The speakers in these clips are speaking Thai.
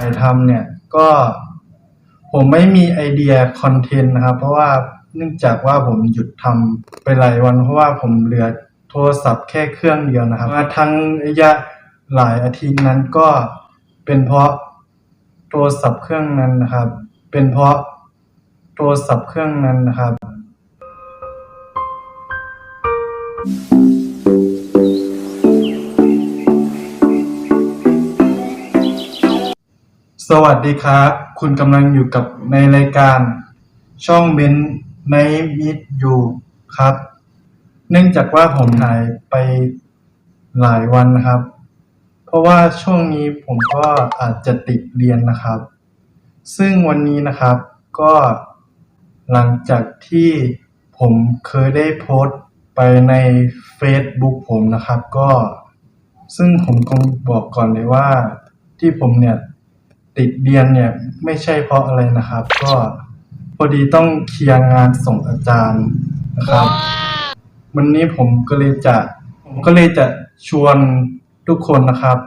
ถ่ายทำเนี่ยก็ผมไม่มีไอเดียคอนเทนต์นะครับ เพราะว่าเนื่องจากว่าผมหยุดทำไปหลายวัน เพราะว่าผมเหลือโทรศัพท์แค่เครื่องเดียวนะครับมาทั้งระยะหลายอาทิตย์นั้นก็เป็นเพราะโทรศัพท์เครื่องนั้นนะครับ เป็นเพราะโทรศัพท์เครื่องนั้นนะครับ สวัสดีครับ คุณกำลังอยู่กับในรายการ ช่องเบนในมิดอยู่ครับ เนื่องจากว่าผมหายไปหลายวันนะครับ เพราะว่าช่วงนี้ผมก็อาจจะติดเรียนนะครับ ซึ่งวันนี้นะครับก็หลังจากที่ผมเคยได้โพสต์ไปใน Facebook ผมนะครับ ก็ ซึ่งผมคงบอกก่อนเลยว่าที่ผมเนี่ย ติดเรียนเนี่ยไม่ใช่เพราะอะไรนะครับ ก็พอดีต้องเคลียร์งานส่งอาจารย์นะครับ วันนี้ผมก็เลยจะผมก็เลยจะชวนทุกคนนะครับ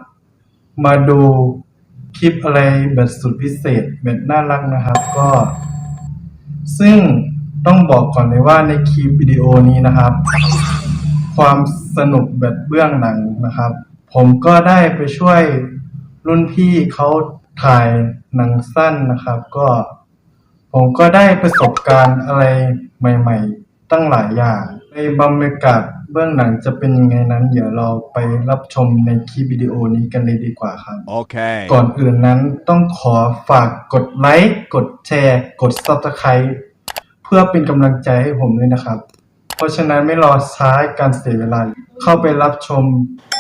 มาดูคลิปอะไรแบบสุดพิเศษแบบน่ารักนะครับ ก็ ซึ่งต้องบอกก่อนเลยว่าในคลิปวิดีโอนี้นะครับ ความสนุกแบบเบื้องหลังนะครับ ผมก็ได้ไปช่วยรุ่นพี่เขา ถ่ายหนังสั้นนะครับ ก็ผมก็ได้ประสบการณ์อะไรใหม่ ๆ ตั้งหลายอย่าง ในบรรยากาศเบื้องหลังจะเป็นยังไงนั้นเดี๋ยวเราไปรับชมในคลิปวิดีโอนี้กันเลยดีกว่าครับ Okay. ก่อนอื่นนั้นต้องขอฝากกดไลค์ กดแชร์ กด Subscribe เพื่อเป็นกำลังใจให้ผมด้วยนะครับ เพราะฉะนั้นไม่รอช้าการเสียเวลา เข้าไปรับชม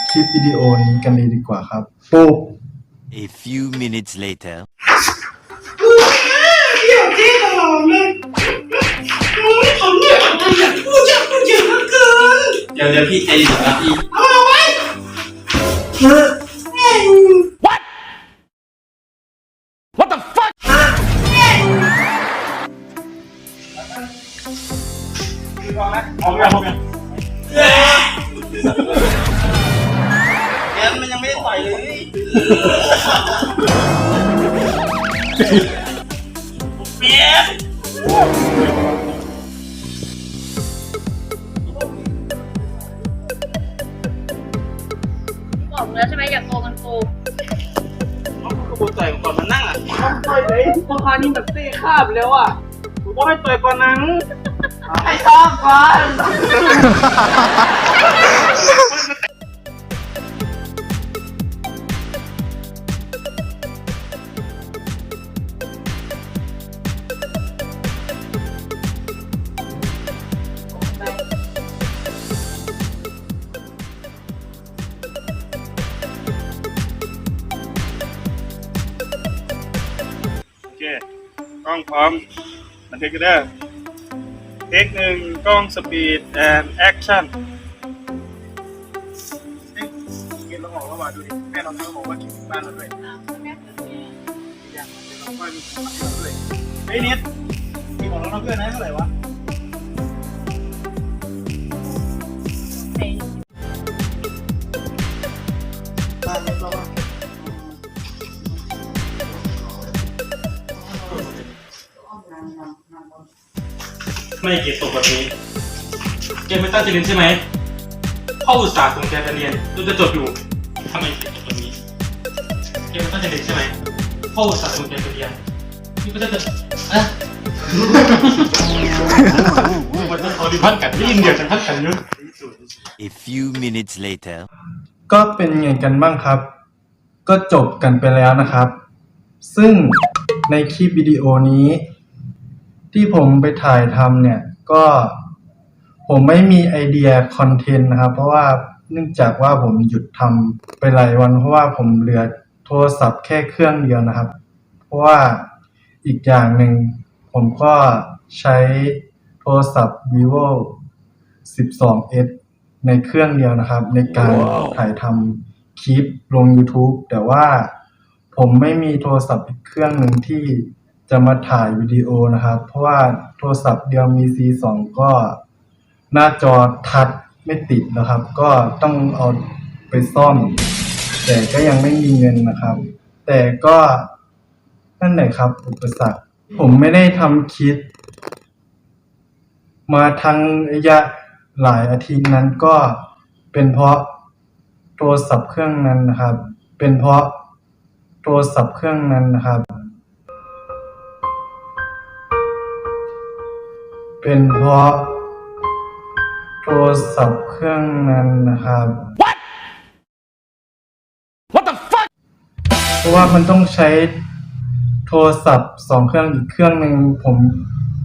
คลิปวิดีโอนี้กันเลยดีกว่าครับปุ๊บ A few minutes later. เดี๋ยวที่ตลอดเลยผมเนี่ยอะไรอยากพูดอยากพูดเยอะเหลือเกินเดี๋ยวเดี๋ยวพี่ใจเย็นก่อนนะพี่เอาไว้เออแม่ง What the fuck? พร้อมยังพร้อมยังแกนมันยังไม่ได้ต่อยเลย เปียกบอกแล้วใช่ไหมอย่าโกงกันกูต้องกระบวนต่อยก่อนมานั่งอะต่อยเลยพอคานี่แบบเต้คาบแล้วอะผมต้องให้ต่อยก่อนนังไอ้ชอบก่อน กล้องพร้อมบันทึกกันเด้อเทคหนึ่งกล้องสปีดแอนด์แอคชั่นเกณฑ์เราออกแล้วว่าดูดิแม่เราเขาบอกว่ากินบ้านเราด้วยอย่างเดี๋ยวเราค่อยมีของเราด้วยเฮ้ยนิดมีของเราเพื่อนนะเท่าไหร่วะ ไม่เกรดตกแบบนี้แกไม่ตั้งใจเรียนใช่ไหมพ่ออุตส่าห์ส่งแกไปเรียนจนจะจบอยู่ทำไมเกรดตกแบบนี้แกไม่ตั้งใจเรียนใช่ไหมพ่ออุตส่าห์ส่งแกไปเรียนนี่ก็จะจะอะมันจะเขาดีพันกันที่อินเดียจะพันกันเยอะ A few minutes later. ก็เป็นไงกันบ้างครับ ก็จบกันไปแล้วนะครับ ซึ่งในคลิปวิดีโอนี้ ที่ผมไปถ่ายทำเนี่ย ก็ผมไม่มีไอเดียคอนเทนต์นะครับ เพราะว่าเนื่องจากว่าผมหยุดทำไปหลายวัน เพราะว่าผมเหลือโทรศัพท์แค่เครื่องเดียวนะครับ เพราะว่าอีกอย่างหนึ่งผมก็ใช้โทรศัพท์ vivo 12s ในเครื่องเดียวนะครับ ในการว้าวถ่ายทำคลิปลง YouTube แต่ว่าผมไม่มีโทรศัพท์อีกเครื่องหนึ่งที่ จะมาถ่ายวิดีโอนะครับ เพราะว่าโทรศัพท์เดียวมี C2 ก็หน้าจอทัชไม่ติดนะครับ ก็ต้องเอาไปซ่อม แต่ก็ยังไม่มีเงินนะครับ แต่ก็นั่นแหละครับ อุปสรรค ผมไม่ได้ทำคลิปมาทั้งระยะหลายอาทิตย์นั้นก็เป็นเพราะโทรศัพท์เครื่องนั้นนะครับ เป็นเพราะโทรศัพท์เครื่องนั้นนะครับ เป็นเพราะโทรศัพท์เครื่องนั้นนะครับ What the fuck เพราะว่ามันต้องใช้โทรศัพท์สองเครื่องอีกเครื่องหนึ่งผม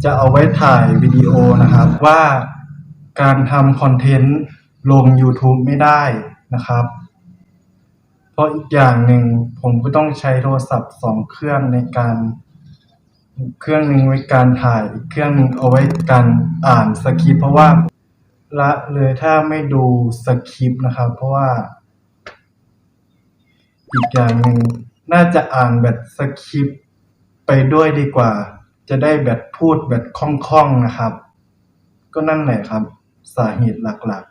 จะเอาไว้ถ่ายวิดีโอนะครับ ว่าการทำคอนเทนต์ลง YouTube ไม่ได้นะครับ เพราะอีกอย่างหนึ่งผมก็ต้องใช้โทรศัพท์สองเครื่องในการ เครื่องหนึ่งไว้การถ่าย อีกเครื่องหนึ่งเอาไว้การอ่านสคริปต์เพราะว่าละเลยถ้าไม่ดูสคริปต์นะครับ เพราะว่า อีกอย่างหนึ่งน่าจะอ่านแบบสคริปต์ไปด้วยดีกว่า จะได้แบบพูดแบบคล่องๆนะครับ ก็นั่นแหละครับ สาเหตุหลัก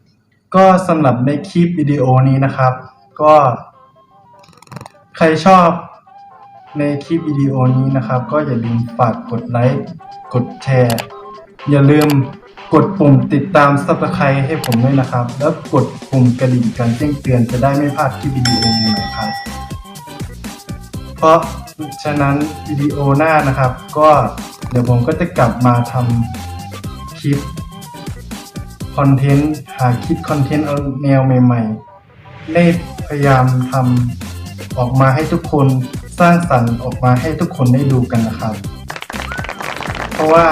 ๆ ก็สำหรับในคลิปวิดีโอนี้นะครับ ก็ ใครชอบ ในคลิปวิดีโอนี้นะครับ ก็อย่าลืมฝากกดไลค์กดแชร์ อย่าลืมกดปุ่มติดตาม subscribe ให้ผมด้วยนะครับ แล้วกดปุ่มกระดิ่งการแจ้งเตือนจะได้ไม่พลาดคลิปวิดีโอใหม่ๆครับ เพราะฉะนั้นวิดีโอหน้านะครับ ก็เดี๋ยวผมก็จะกลับมาทำคลิปคอนเทนต์หาคลิปคอนเทนต์เอาแนวใหม่ๆได้พยายามทำออกมาให้ทุกคน สร้างสรรค์ออกมาให้ทุกคนได้ดูกันนะครับ เพราะว่า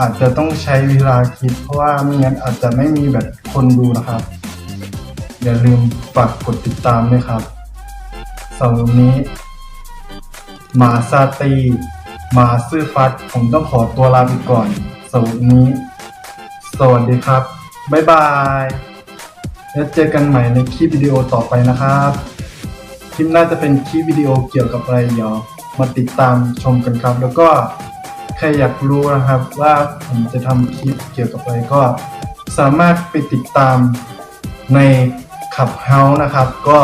อาจจะต้องใช้เวลาคิด เพราะว่าไม่งั้นอาจจะไม่มีแบบคนดูนะครับ อย่าลืมฝากกดติดตามด้วยครับเสาร์นี้หมาซาตีหมาซื่อฟัด ผมต้องขอตัวลาไปก่อนเสาร์นี้ สวัสดีครับ บ๊ายบาย แล้วเจอกันใหม่ในคลิปวิดีโอต่อไปนะครับ คลิปน่าจะเป็นคลิปวิดีโอเกี่ยวกับอะไรเดี๋ยวมาติดตามชมกันครับ แล้วก็ใครอยากรู้นะครับว่าผมจะทำคลิปเกี่ยวกับอะไรก็สามารถไปติดตามในขับเฮาส์นะครับก็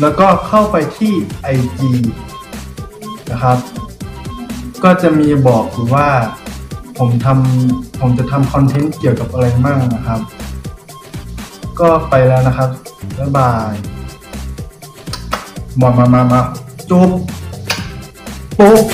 แล้วก็เข้าไปที่ IG นะครับ ก็จะมีบอกอยู่ว่าผมทำผมจะทำคอนเทนต์เกี่ยวกับอะไรมั่งนะครับ ก็ไปแล้วนะครับ บ๊ายบาย มามามามาจุบปุ๊บ